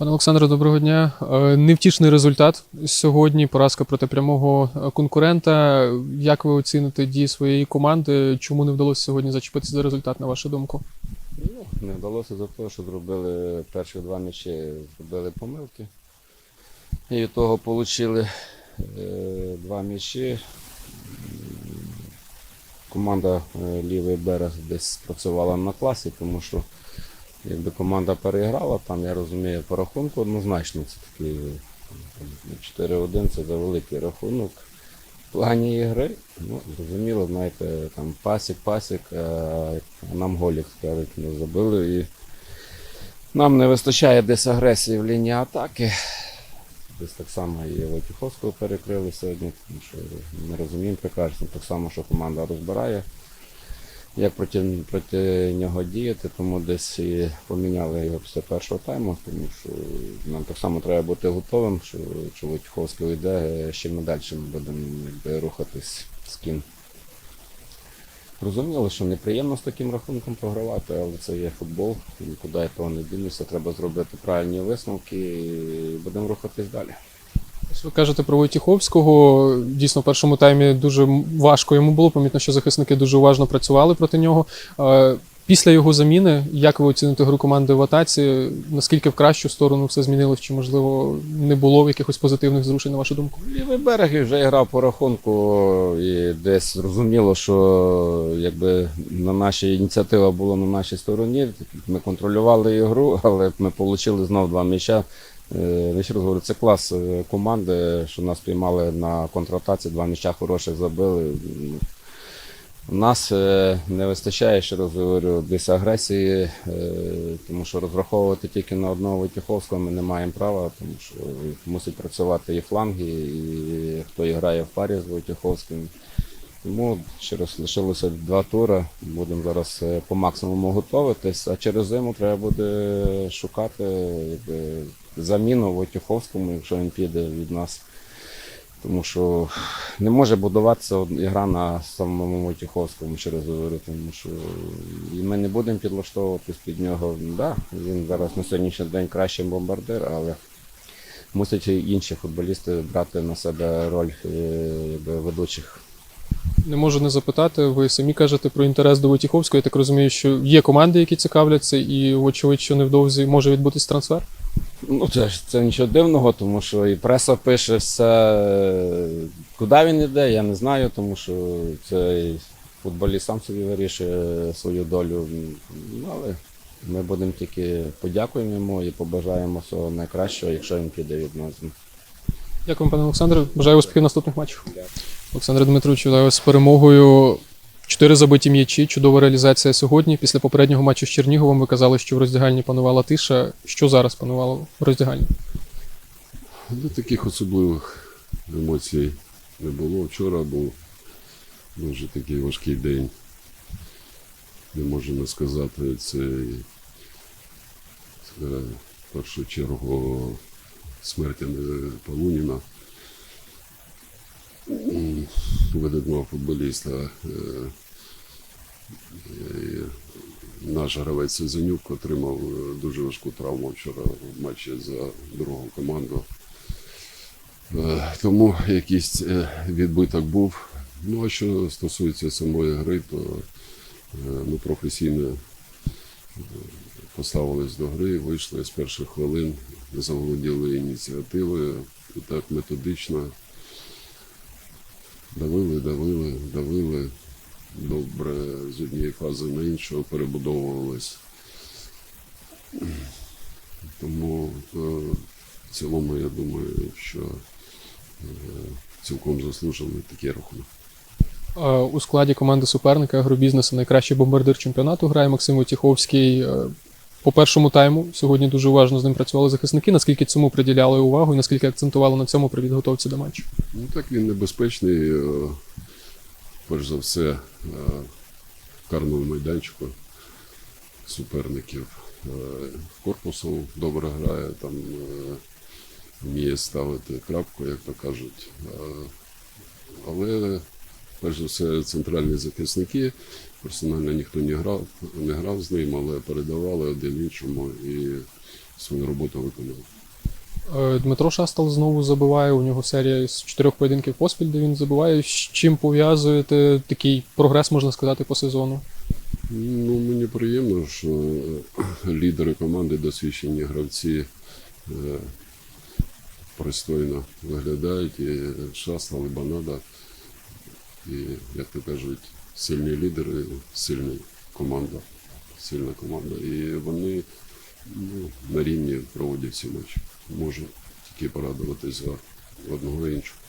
Пане Олександре, доброго дня. Е, Невтішний результат сьогодні. Поразка проти прямого е, конкурента. Як ви оціните дії своєї команди? Чому не вдалося сьогодні зачепитися за результат, на вашу думку? Ну, не вдалося за те, що зробили перші два м'ячі, зробили помилки. І від того отримали е, два м'ячі. Команда лівий берег десь працювала на класі, тому що якби команда переіграла, там я розумію по рахунку однозначно це такий 4-1 це за великий рахунок. В плані ігри, ну, зрозуміло, знаєте, там пасік, пасік, а нам голік кажуть, не забили. І нам не вистачає десь агресії в лінії атаки. Десь так само і Войтіховського перекрили сьогодні, тому що ми розуміємо прекрасно, так само, що команда розбирає, як проти, проти нього діяти, тому десь і поміняли його після першого тайму, тому що нам так само треба бути готовим, що, що Войтіховський уйде, ще ми далі будемо якби, рухатись з ким. Розуміло, що неприємно з таким рахунком програвати, але це є футбол, нікуди я того не дінуся. Треба зробити правильні висновки і будемо рухатись далі. Ви кажете про Войтіховського. Дійсно, в першому таймі дуже важко йому було. Помітно, що захисники дуже уважно працювали проти нього. Е, Після його заміни, як ви оціните гру команди в атаці? Наскільки в кращу сторону все змінилось? Чи можливо не було якихось позитивних зрушень, на вашу думку? Лівий берег вже грав по рахунку і десь зрозуміло, що якби на нашій ініціатива була на нашій стороні. Ми контролювали ігру, але ми отримали знову два м'яча. Е, Я ще раз говорю, це клас е, команди, що нас приймали на контратаці, два м'яча хороших забили. У нас е, не вистачає, ще раз говорю, десь агресії, тому що розраховувати тільки на одного Витяховського ми не маємо права, тому що мусить працювати і фланги, і хто і грає в парі з Войтяховським. Тому ще раз лишилося два тури. Будемо зараз по максимуму готуватись, а через зиму треба буде шукати заміну Войтяховському, якщо він піде від нас. Тому що не може будуватися от ігра на самому Войтіховському, ще раз говорю, тому що і ми не будемо підлаштовуватись під нього. Да, він зараз на сьогоднішній день кращий бомбардир, але мусять і інші футболісти брати на себе роль е, якби, ведучих. Не можу не запитати. Ви самі кажете про інтерес до Войтіховського. Я так розумію, що є команди, які цікавляться, і вочевидь, що невдовзі може відбутись трансфер. Ну, це, це нічого дивного, тому що і преса пише все. Куди він йде, я не знаю, тому що цей футболіст сам собі вирішує свою долю. Ну, але ми будемо тільки подякуємо йому і побажаємо всього найкращого, якщо він піде від нас. Дякую, пане Олександре. Бажаю успіхів наступних матчах. Олександр Дмитрович, вітаю вас з перемогою. Чотири забиті м'ячі, чудова реалізація сьогодні. Після попереднього матчу з Черніговом ви казали, що в роздягальні панувала тиша. Що зараз панувало в роздягальні? Ну, таких особливих емоцій не було. Вчора був дуже такий важкий день. Не можемо сказати, це, це в першу чергу смерть м, видатного футболіста. Е, Наш гравець Сезенюк отримав е, дуже важку травму вчора в матчі за другу команду. Е, Тому якийсь відбиток був. Ну а що стосується самої гри, то ми професійно поставились до гри, вийшли з перших хвилин, заволоділи ініціативою і так методично. Давили, давили, давили. Добре з однієї фази на іншу перебудовувались. Тому е, в цілому я думаю, що е, цілком заслужений такий рахунок. Е, У складі команди суперника агробізнесу найкращий бомбардир чемпіонату грає Максим Вотіховський. Е, по першому тайму сьогодні дуже уважно з ним працювали захисники. Наскільки цьому приділяли увагу і наскільки акцентували на цьому при підготовці до матчу? Ну так він небезпечний. е, Перш за все, е, в карному майданчику суперників. Е, Корпусом добре грає, там е, вміє ставити крапку, як то кажуть. Е, Але перш за все центральні захисники. Персонально ніхто не грав, не грав з ним, але передавали один іншому і свою роботу виконали. Е, Дмитро Шастал знову забиває. У нього серія з чотирьох поєдинків поспіль, де він забиває. З чим пов'язуєте такий прогрес, можна сказати, по сезону? Ну, мені приємно, що е, лідери команди, досвідчені гравці е, пристойно виглядають. І Шасла, і Банада, і, як то кажуть, сильні лідери, сильна команда. Сильна команда. І вони ну, на рівні проводять всі матчі. Можу тільки порадуватись за одного і іншого.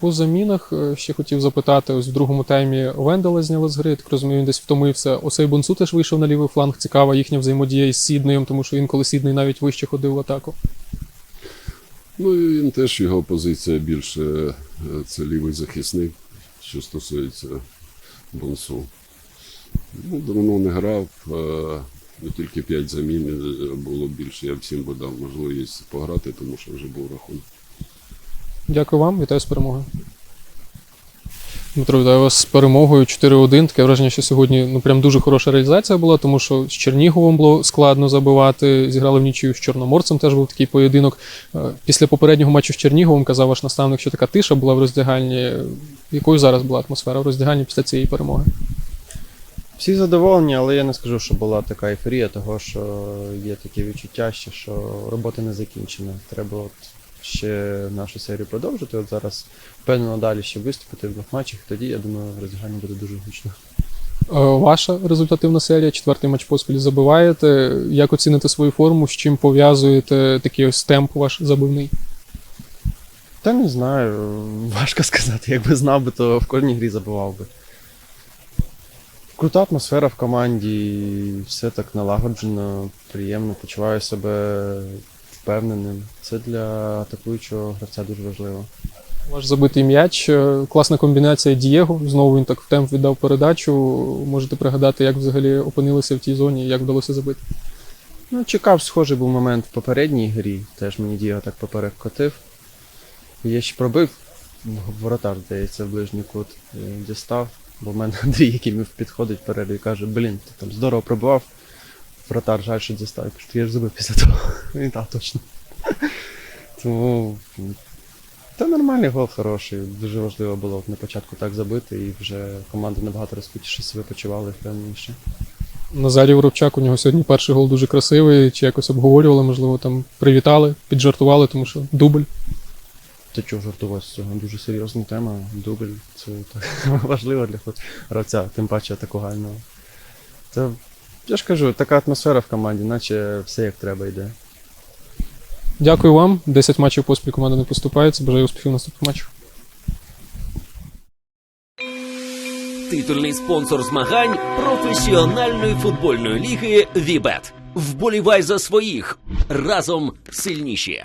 По замінах е, ще хотів запитати: ось в другому таймі Вендела зняли з гри. Так розумію, він десь втомився. Осей Бонсу теж вийшов на лівий фланг. Цікава їхня взаємодія із Сіднеєм, тому що інколи Сідней навіть вище ходив в атаку. Ну і він теж його позиція більше е, це лівий захисник, що стосується Бонсу. Ну, давно не грав, е, ну, тільки 5 замін е, було більше. Я всім би дав можливість пограти, тому що вже був рахунок. Дякую вам, вітаю з перемогою. Дмитро, вітаю вас з перемогою 4-1. Таке враження, що сьогодні ну прям дуже хороша реалізація була, тому що з Черніговом було складно забивати. Зіграли в нічию з Чорноморцем, теж був такий поєдинок. Е, Після попереднього матчу з Черніговом казав ваш наставник, що така тиша була в роздягальні. Якою зараз була атмосфера в роздягальні після цієї перемоги? Всі задоволені, але я не скажу, що була така ейфорія, того що є таке відчуття, що робота не закінчена. Треба от ще нашу серію продовжити. От зараз впевнено далі ще виступити в двох матчах. Тоді я думаю, роздягання буде дуже гучно. Е, Ваша результативна серія, четвертий матч поспіль забиваєте. Як оціните свою форму? З чим пов'язуєте такий ось темп ваш забивний? Та не знаю, важко сказати. Якби знав би, то в кожній грі забивав би. Крута атмосфера в команді, все так налагоджено, приємно, почуваю себе впевненим. Це для атакуючого гравця дуже важливо. Ваш забитий м'яч, е, класна комбінація Дієго. Знову він так в темп віддав передачу. Можете пригадати, як взагалі опинилися в тій зоні, як вдалося забити. Ну, чекав, схожий був момент в попередній грі. Теж мені Діго так поперек котив. Я ще пробив воротар, здається, в ближній кут дістав. Бо в мене Андрій, який мені підходить в перерві і каже, блін, ти там здорово пробивав. Вратар жаль, що дістав. Я я ж забив після того. Він так, точно. Тому. Та нормальний гол хороший. Дуже важливо було на початку так забити, і вже команда набагато розкрутіше себе почувала і впевненіше. Назарій Воробчак, у нього сьогодні перший гол дуже красивий. Чи якось обговорювали, можливо, там привітали, піджартували, тому що дубль. Та чого жартувати з цього? Дуже серйозна тема. Дубль це так важливо для гравця, тим паче атакувального. Це, я ж кажу, така атмосфера в команді, наче все як треба йде. Дякую вам. 10 матчів поспіль команда не поступається. Бажаю успіхів в наступних матчах. Титульний спонсор змагань професіональної футбольної ліги Вібет. Вболівай за своїх разом сильніші.